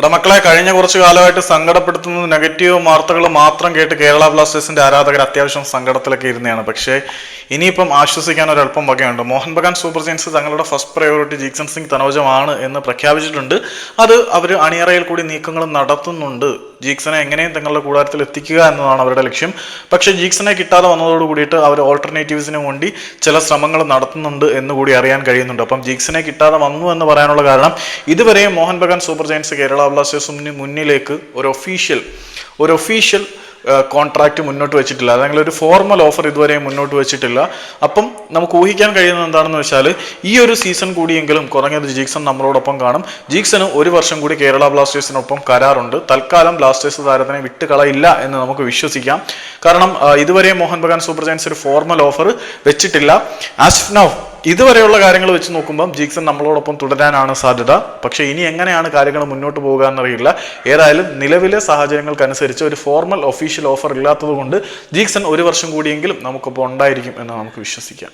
എടാ മക്കളെ കഴിഞ്ഞ കുറച്ചു കാലമായിട്ട് സങ്കടപ്പെടുത്തുന്ന നെഗറ്റീവ് വാർത്തകൾ മാത്രം കേട്ട് കേരള ബ്ലാസ്റ്റേഴ്സിന്റെ ആരാധകർ അത്യാവശ്യം സങ്കടത്തിലൊക്കെ ഇരുന്നതാണ്. പക്ഷേ ഇനിയിപ്പം ആശ്വസിക്കാൻ ഒരല്പം വകയുണ്ട്. മോഹൻ ബഗാൻ സൂപ്പർ ജെയിൻസ് തങ്ങളുടെ ഫസ്റ്റ് പ്രയോറിറ്റി ജീക്സൺ സിംഗ് തനോജമാണ് എന്ന് പ്രഖ്യാപിച്ചിട്ടുണ്ട്. അത് അവർ അണിയറയിൽ കൂടി നീക്കങ്ങൾ നടത്തുന്നുണ്ട്. ജീക്സനെ എങ്ങനെയും തങ്ങളുടെ കൂടാരത്തിൽ എത്തിക്കുക എന്നതാണ് അവരുടെ ലക്ഷ്യം. പക്ഷേ ജീക്സനെ കിട്ടാതെ വന്നതോട് കൂടിയിട്ട് അവർ ഓൾട്ടർനേറ്റീവ്സിന് വേണ്ടി ചില ശ്രമങ്ങൾ നടത്തുന്നുണ്ട് എന്ന് കൂടി അറിയാൻ കഴിയുന്നുണ്ട്. അപ്പം ജീക്സനെ കിട്ടാതെ വന്നു എന്ന് പറയാനുള്ള കാരണം ഇതുവരെയും മോഹൻ ബഗാൻ സൂപ്പർ ജയൻസ് കേരള ബ്ലാസ്റ്റേഴ്സിന് മുന്നിലേക്ക് ഒരു ഒഫീഷ്യൽ ഒരു ഒഫീഷ്യൽ കോൺട്രാക്റ്റ് മുന്നോട്ട് വെച്ചിട്ടില്ല. അല്ലെങ്കിൽ ഒരു ഫോർമൽ ഓഫർ ഇതുവരെ മുന്നോട്ട് വെച്ചിട്ടില്ല. അപ്പം നമുക്ക് ഊഹിക്കാൻ കഴിയുന്നത് എന്താണെന്ന് വെച്ചാൽ ഈ ഒരു സീസൺ കൂടിയെങ്കിലും കുറഞ്ഞത് ജീക്സൺ നമ്മളോടൊപ്പം കാണും. ജീക്സന് ഒരു വർഷം കൂടി കേരള ബ്ലാസ്റ്റേഴ്സിനൊപ്പം കരാറുണ്ട്. തൽക്കാലം ബ്ലാസ്റ്റേഴ്സ് താരത്തിനെ വിട്ടുകളയില്ല എന്ന് നമുക്ക് വിശ്വസിക്കാം. കാരണം ഇതുവരെ മോഹൻ ബഗാൻ സൂപ്പർ ജയൻസ് ഒരു ഫോർമൽ ഓഫർ വെച്ചിട്ടില്ല. ആസ് നൗ ഇതുവരെയുള്ള കാര്യങ്ങൾ വെച്ച് നോക്കുമ്പോൾ ജീക്സൺ നമ്മളോടൊപ്പം തുടരാനാണ് സാധ്യത. പക്ഷേ ഇനി എങ്ങനെയാണ് കാര്യങ്ങൾ മുന്നോട്ട് പോകുക എന്നറിയില്ല. ഏതായാലും നിലവിലെ സാഹചര്യങ്ങൾക്കനുസരിച്ച് ഒരു ഫോർമൽ ഒഫീഷ്യൽ ഓഫർ ഇല്ലാത്തത് കൊണ്ട് ജീക്സൺ ഒരു വർഷം കൂടിയെങ്കിലും നമുക്കിപ്പോൾ ഉണ്ടായിരിക്കും എന്ന് നമുക്ക് വിശ്വസിക്കാം.